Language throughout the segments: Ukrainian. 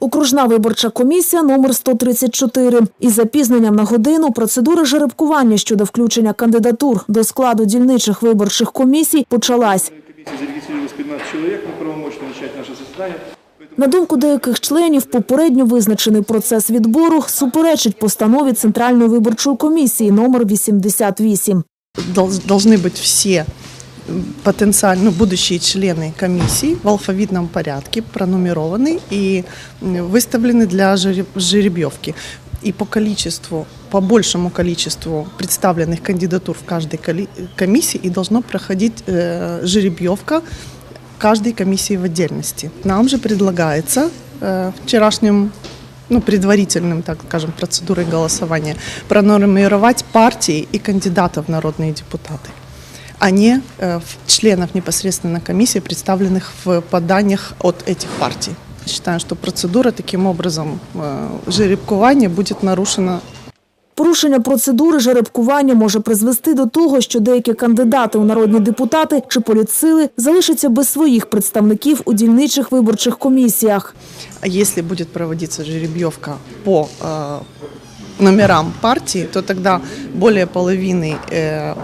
Окружна виборча комісія номер 134. Із запізненням на годину процедура жеребкування щодо включення кандидатур до складу дільничих виборчих комісій почалась. комиссии зарегистрировалось 15 человек, мы правомочно начать наше заседание. На думку деяких членів, попередньо визначений процес відбору суперечить постанові Центральної виборчої комісії номер 88. Долж- должны быть все м, потенциально будущие члены комиссии в алфавитном порядке, пронумерованы и выставлены для жереб- жеребьевки. И по количеству, по большему количеству представленных кандидатур в каждой комиссии и должно проходить э, жеребьевка каждой комиссии в отдельности. Нам же предлагается э, вчерашним ну, предварительным, так скажем, процедурой голосования, пронумеровать партии и кандидатов в народные депутаты, а не э, в членов непосредственно комиссии, представленных в поданиях от этих партий. Считаю, что процедура таким образом э, жеребкования будет нарушена Порушення процедури жеребкування може призвести до того, що деякі кандидати у народні депутати чи політсили залишаться без своїх представників у дільничих виборчих комісіях. А если будет проводиться жеребьевка по э, номерам партии, то тогда более половины э,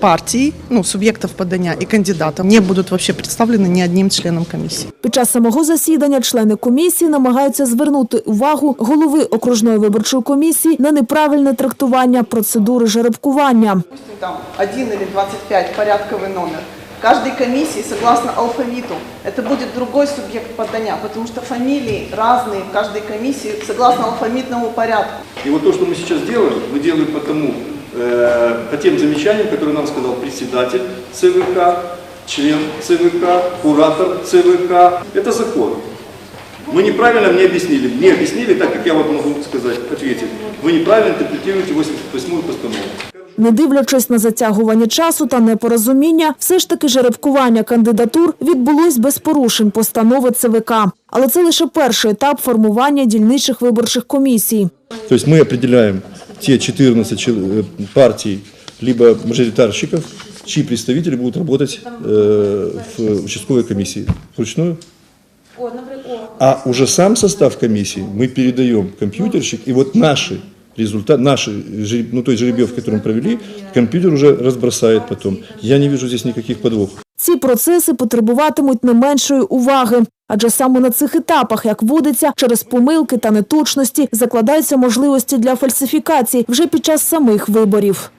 партий, ну, субъектов подания и кандидатов не будут вообще представлены ни одним членом комиссии. Під час самого засідання члени комісії намагаються звернути увагу голови окружної виборчої комісії на неправильне трактування процедури жеребкування. допустим, там 1 или 25 порядковый номер. В каждой комиссии, согласно алфавиту, это будет другой субъект подания, потому что фамилии разные в каждой комиссии согласно алфавитному порядку. И вот то, что мы сейчас делаем, мы делаем по тому, э, по тем замечаниям, которые нам сказал председатель ЦВК, член ЦВК, куратор ЦВК. Это закон. Мы неправильно мне объяснили. Мне объяснили, так как я вот могу сказать, ответить. Вы неправильно интерпретируете 88-ю постанову. Не дивлячись на затягування часу та непорозуміння, все ж таки жеребкування кандидатур відбулось без порушень постанови ЦВК. Але це лише перший етап формування дільничих виборчих комісій. То есть мы определяем те 14 чел- э, партий, либо мажоритарщиков, чьи представители будут работать э, в участковой комиссии. Вручную. А уже сам состав комиссии мы передаем в компьютерщик, и вот наши результаты, наши, жереб- ну, той жеребьевки, которую мы провели, компьютер уже разбросает потом. Я не вижу здесь никаких подвохов. Ці процеси потребуватимуть не меншої уваги, адже саме на цих етапах, як водиться, через помилки та неточності закладаються можливості для фальсифікацій вже під час самих виборів.